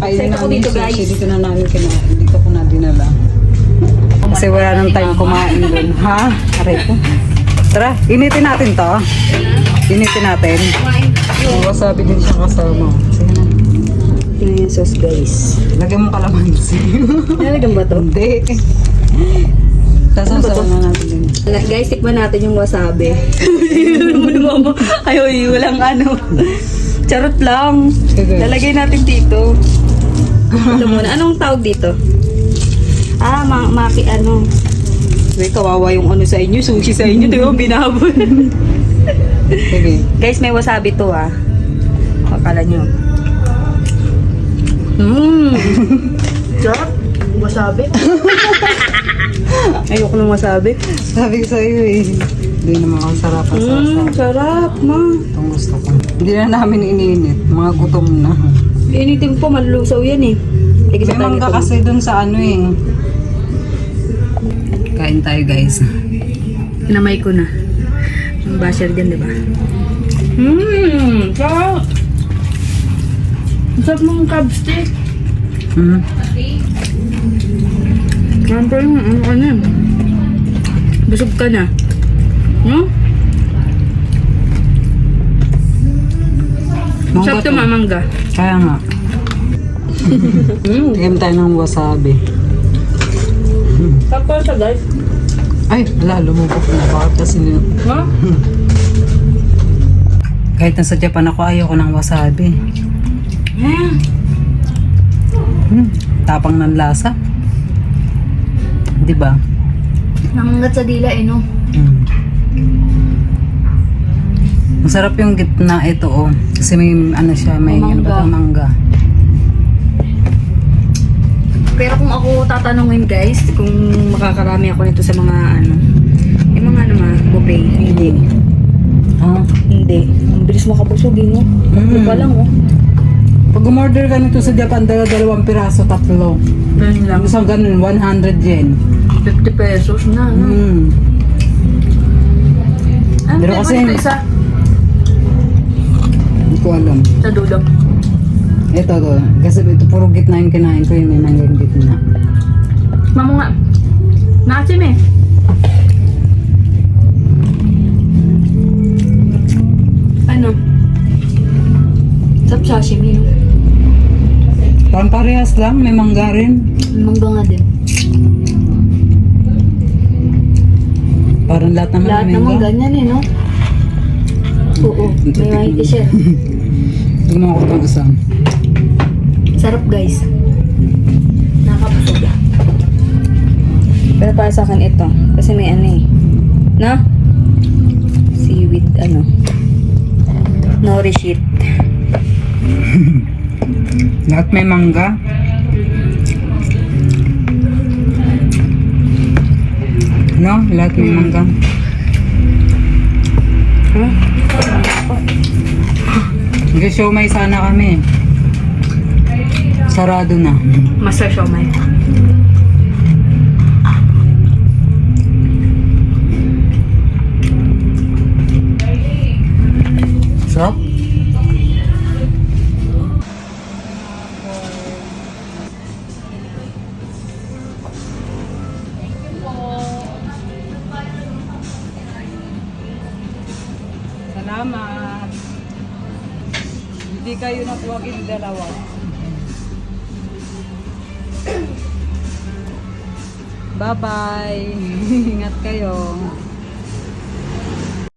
Ako namin dito, sushi. guys. Dito na namin kinain. Dito ko na dinala. Kasi wala nang time kumain dun. Ha? Aray ko. Tara, initin natin to. Initin natin. Oh, wasabi din siya kasama. Sige na. Tingnan yung sauce guys. Lagyan mo kalamansi. Nalagyan ba to? Hindi. Tapos Ano ba to? na natin din. Guys, tikman natin yung wasabi. Mama, ay, walang ano. Charot lang. Sige. Lalagay natin dito. Ito muna. Anong tawag dito? Ah, ma maki ano. Uy, kawawa yung ano sa inyo. Sushi sa inyo. Di ba? Binabon. Sige. Guys, may wasabi to ah. Akala nyo. Mmm. Sarap. Wasabi. Ayoko ng wasabi. Sabi ko sa'yo eh. Hindi naman ako sarap ang Mmm, sarap. sarap, ma. Itong gusto ko. Hindi na namin iniinit. Mga gutom na. Initin po, malulusaw yan eh. Tigisa May mangga kasi dun sa ano eh. Kain tayo guys. Kinamay ko na. Yung basher dyan, di ba? Mmm, sarap. Ang sarap ng crab stick. Hmm. Siyempre yung ano ka na. Busog ka na. No? Mangga Sarap to to. mamangga. Kaya nga. Mmm. Tigam tayo ng wasabi. Sarap siya guys. Ay, wala, lumubok na. Bakit kasi nyo? Ha? Kahit nasa Japan ako, ayoko ng wasabi. Hmm. Hmm. Tapang ng lasa. Di ba? Namangat sa dila eh no? Hmm. Masarap yung gitna ito oh. Kasi may ano siya, may Oh, ano ba mangga. itong mangga. Pero kung ako tatanungin guys, kung makakarami ako nito sa mga ano, yung mga ano mga buffet, hindi. Oh. Hindi. Ang bilis makabusog eh, no? Tatlo Mm. pa lang, oh. Pag umorder ka nito sa Japan, dala dalawang piraso, tatlo. Ganun lang. Ang isang ganun, 100 yen. 50 pesos na, no? Hmm. Ah, Pero kasi- isa ko alam. sa dulo. Ito to. Kasi ito puro gitna yung kinain ko yung may manggang gitna. Mamo nga. Naasim eh. Ano? Sarap sashimi? Parang parehas lang, may mangga rin. Mangga nga din. Parang lahat naman Lahat may naman mangga. ganyan eh, no? Oo, may white siya. Tignan ako itong isa. Sarap guys. Nakakapusog. Pero para sa akin ito. Kasi may ano eh. No? Seaweed ano. Nourish it. Lahat may mangga. No? Lahat may mangga. Mag-show may sana kami. Sarado na. Master siomay. Sarap? Salamat. Hindi kayo natuwagin dalawa. Bye-bye. Ingat kayo.